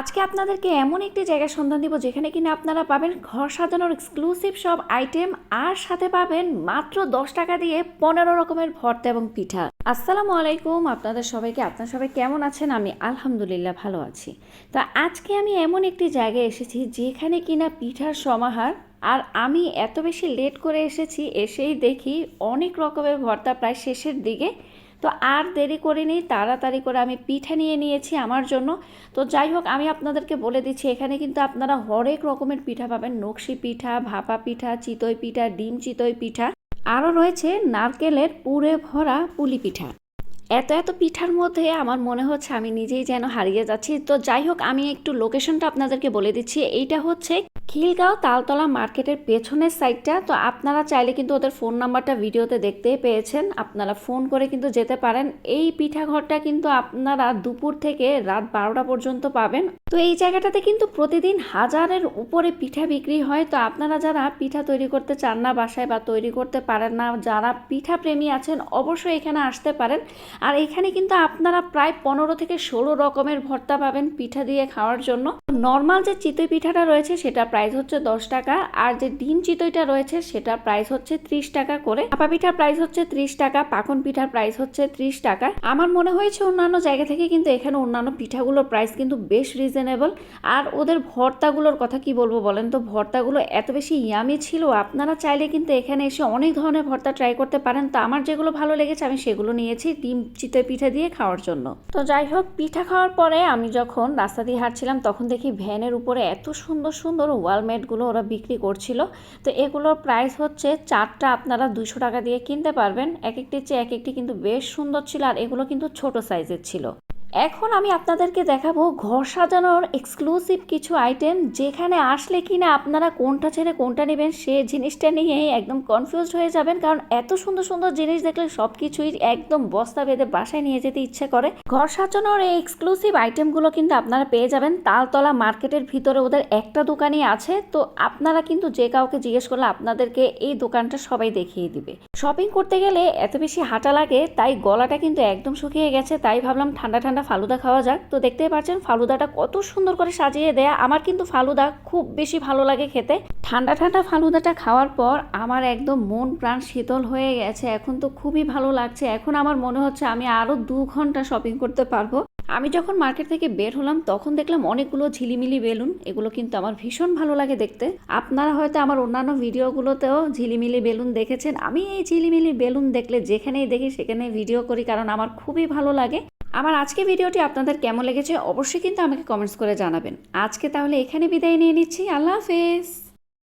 আজকে আপনাদেরকে এমন একটি জায়গার সন্ধান দিব যেখানে কিনা আপনারা পাবেন ঘর সাজানোর এক্সক্লুসিভ সব আইটেম আর সাথে পাবেন মাত্র দশ টাকা দিয়ে পনেরো রকমের ভর্তা এবং পিঠা। আসসালামু আলাইকুম, আপনাদের সবাইকে, আপনার সবাই কেমন আছেন? আমি আলহামদুলিল্লাহ ভালো আছি। তা আজকে আমি এমন একটি জায়গায় এসেছি যেখানে কিনা পিঠার সমাহার, আর আমি এত বেশি লেট করে এসেছি, এসেই দেখি অনেক রকমের ভর্তা প্রায় শেষের দিকে। তো আর দেরি করিনি, তাড়াতাড়ি করে আমি পিঠে নিয়ে নিয়েছি আমার জন্য। তো যাই হোক, আমি আপনাদেরকে বলে দিচ্ছি, এখানে কিন্তু আপনারা হরেক রকমের পিঠা পাবেন। নকশি পিঠা, ভাপা পিঠা, চিতই পিঠা, ডিম চিতই পিঠা। আরও রয়েছে নারকেলের পুরে ভরা পুলি পিঠা। এত এত পিঠার মধ্যে আমার মনে হচ্ছে আমি নিজেই যেন হারিয়ে যাচ্ছি। তো যাই হোক, আমি একটু লোকেশনটা আপনাদেরকে বলে দিচ্ছি। এইটা হচ্ছে খিলগাঁও তালতলা মার্কেটের পেছনের সাইডটা, তো আপনারা চাইলে কিন্তু ওদের ফোন নাম্বারটা ভিডিওতে দেখতেই পেয়েছেন। আপনারা ফোন করে কিন্তু যেতে পারেন। এই পিঠা ঘরটা কিন্তু আপনারা দুপুর থেকে রাত বারোটা পর্যন্ত পাবেন। তো এই জায়গাটাতে কিন্তু প্রতিদিন হাজারের উপরে পিঠা বিক্রি হয়। তো আপনারা যারা পিঠা তৈরি করতে চান না বাসায় বা তৈরি করতে পারেন না, যারা পিঠা প্রেমী আছেন, অবশ্যই এখানে আসতে পারেন। আর এখানে কিন্তু আপনারা প্রায় পনেরো থেকে ষোলো রকমের ভর্তা পাবেন পিঠা দিয়ে খাওয়ার জন্য। নর্মাল যে চিতই পিঠাটা রয়েছে সেটা প্রাইস হচ্ছে দশ টাকা, আর যে ডিম চিতইটা রয়েছে সেটা প্রাইস হচ্ছে ত্রিশ টাকা করে। আপা পিঠার প্রাইস হচ্ছে ত্রিশ টাকা, পাকন পিঠার প্রাইস হচ্ছে ত্রিশ টাকা। আমার মনে হয়েছে অন্যান্য জায়গা থেকে কিন্তু এখানে অন্যান্য পিঠাগুলোর প্রাইস কিন্তু বেশ রিজনেবল আর ওদের ভর্তাগুলোর কথা কি বলব বলেন তো? ভর্তাগুলো এত বেশি ইয়ামি ছিল, আপনারা চাইলে কিন্তু এখানে এসে অনেক ধরনের ভর্তা ট্রাই করতে পারেন। তো আমার যেগুলো ভালো লেগেছে আমি সেগুলো নিয়েছি ডিম চিতই পিঠা দিয়ে খাওয়ার জন্য। তো যাই হোক, পিঠা খাওয়ার পরে আমি যখন রাস্তা দিয়ে হাঁটছিলাম তখন দেখি ভ্যানের উপরে এত সুন্দর সুন্দর ওয়ালমেটগুলো ওরা বিক্রি করছিল? তো এগুলোর প্রাইস হচ্ছে চারটা আপনারা দুশো টাকা দিয়ে কিনতে পারবেন। এক একটি চেয়ে এক একটি কিন্তু বেশ সুন্দর ছিল আর এগুলো কিন্তু ছোট সাইজের ছিল। এখন আমি আপনাদেরকে দেখাবো ঘর সাজানোর এক্সক্লুসিভ কিছু আইটেম যেখানে আসলে কি না আপনারা কোনটা ছেড়ে কোনটা নেবেন সে জিনিসটা নিয়ে একদম কনফিউজড হয়ে যাবেন, কারণ এত সুন্দর সুন্দর জিনিস দেখলে সব কিছুই একদম বস্তা বেঁধে বাসায় নিয়ে যেতে ইচ্ছে করে। ঘর সাজানোর এই এক্সক্লুসিভ আইটেমগুলো কিন্তু আপনারা পেয়ে যাবেন, তালতলা মার্কেটের ভিতরে ওদের একটা দোকানই আছে, তো আপনারা কিন্তু যে কাউকে জিজ্ঞেস করলে আপনাদেরকে এই দোকানটা সবাই দেখিয়ে দিবে। শপিং করতে গেলে এত বেশি হাঁটা লাগে, তাই গলাটা কিন্তু একদম শুকিয়ে গেছে, তাই ভাবলাম ঠান্ডা ঠান্ডা ফালুদা খাওয়া যাক। তো দেখতেই পাচ্ছেন, ফালুদাটা কত সুন্দর করে সাজিয়ে দেয়া। আমার কিন্তু ফালুদা খুব বেশি ভালো লাগে খেতে। ঠান্ডা ঠান্ডা ফালুদাটা খাওয়ার পর আমার একদম মন প্রাণ শীতল হয়ে গেছে। এখন তো খুবই ভালো লাগছে। এখন আমার মনে হচ্ছে আমি আরও দু ঘণ্টা শপিং করতে পারব। আমি যখন মার্কেট থেকে বের হলাম, তখন দেখলাম অনেকগুলো ঝিলিমিলি বেলুন। এগুলো কিন্তু আমার ভীষণ ভালো লাগে দেখতে। আপনারা হয়তো আমার অন্যান্য ভিডিওগুলোতেও ঝিলিমিলি বেলুন দেখেছেন। আমি এই ঝিলিমিলি বেলুন দেখলে যেখানেই দেখি সেখানে ভিডিও করি কারণ আমার খুবই ভালো লাগে। আমার আজকে ভিডিওটি আপনাদের কেমন লেগেছে অবশ্যই কিন্তু আমাকে কমেন্টস করে জানাবেন। আজকে তাহলে এখানে বিদায় নিয়ে নিচ্ছি। আল্লাহ হাফেজ।